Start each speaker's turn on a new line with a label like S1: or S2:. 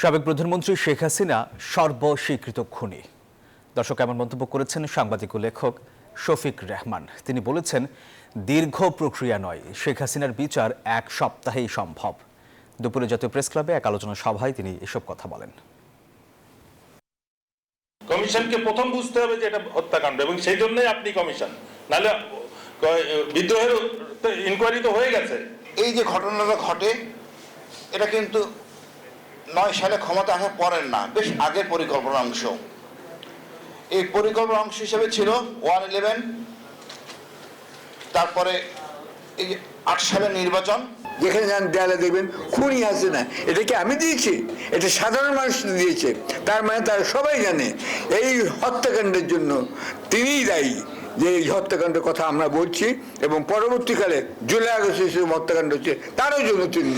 S1: সাবেক প্রধানমন্ত্রী শেখ হাসিনা সর্বস্বীকৃত খুনি। দর্শক এমন মন্তব্য করেছেন সাংবাদিক ও লেখক শফিক রেহমান। তিনি বলেছেন দীর্ঘ প্রক্রিয়া নয় শেখ হাসিনার বিচার এক সপ্তাহেই সম্ভব। দুপুরে জাতীয় প্রেস ক্লাবে এক আলোচনা সভায় তিনি এসব কথা বলেন।
S2: কমিশনকে প্রথম বুঝতে হবে যে এটা হত্যাকাণ্ড এবং সেই জন্যই আপনি কমিশন। নাহলে বিদ্রোহের ইনকোয়ারি তো হয়ে গেছে।
S3: এই যে ঘটনাটা ঘটে এটা কিন্তু নয় সালে ক্ষমতা আসার পরের না, বেশ আগের পরিকল্পনার অংশ। এই পরিকল্পনার অংশ হিসেবে ছিল ওয়ান ইলেভেন, তারপরে এই আট সালের নির্বাচন।
S4: যেখানে যান দেয়ালে দেখবেন খুনি আছে না, এটা কি আমি দিয়েছি? এটা সাধারণ মানুষ দিয়েছে, তার মানে তারা সবাই জানে, এই হত্যাকাণ্ডের জন্য তিনিই দায়ী। যে এই হত্যাকাণ্ডের কথা আমরা বলছি, এবং পরবর্তীকালে জুলাই আগস্ট হিসেবে হত্যাকাণ্ড হচ্ছে, তারও জন্য তিনি